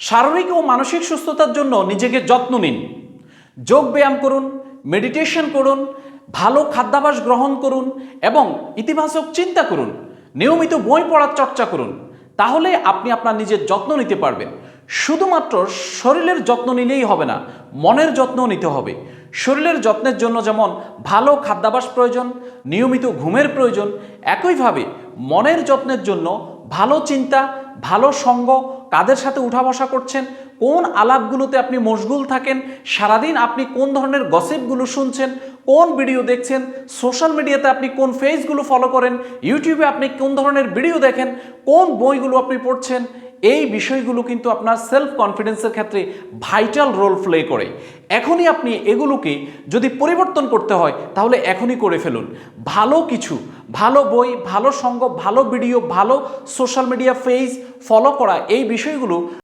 শারীরিক ও মানসিক সুস্থতার জন্য নিজেকে যত্ন নিন। যোগ ব্যায়াম করুন মেডিটেশন করুন, ভালো খাদ্যাভাস গ্রহণ করুন এবং ইতিবাচক চিন্তা করুন, নিয়মিত বই পড়ার চর্চা করুন, তাহলে আপনি আপনার নিজের যত্ন নিতে পারবেন। শুধুমাত্র শরীরের যত্ন নিলেই হবে না, মনের যত্ন নিতে হবে। শরীরের যত্নের জন্য যেমন ভালো খাদ্যাভাস প্রয়োজন, নিয়মিত ঘুমের প্রয়োজন, একইভাবে মনের যত্নের জন্য ভালো চিন্তা, ভালো সঙ্গ কাদের সাথে উঠা বসা করছেন? কোন আলাপগুলোতে আপনি মশগুল থাকেন? সারাদিন আপনি কোন ধরনের গসিপগুলো শুনছেন? কোন ভিডিও দেখছেন? সোশ্যাল মিডিয়াতে আপনি কোন ফেজগুলো ফলো করেন? ইউটিউবে আপনি কোন ধরনের ভিডিও দেখেন? কোন বইগুলো আপনি পড়ছেন? এই বিষয়গুলো কিন্তু আপনার সেলফ কনফিডেন্সের ক্ষেত্রে ভাইটাল রোল প্লে করে। এখনই আপনি এগুলোকে যদি পরিবর্তন করতে হয়, তাহলে এখনই করে ফেলুন। ভালো কিছু, ভালো বই, ভালো সঙ্গ ভালো ভিডিও ভালো সোশ্যাল মিডিয়া পেজ ফলো করা, এই বিষয়গুলো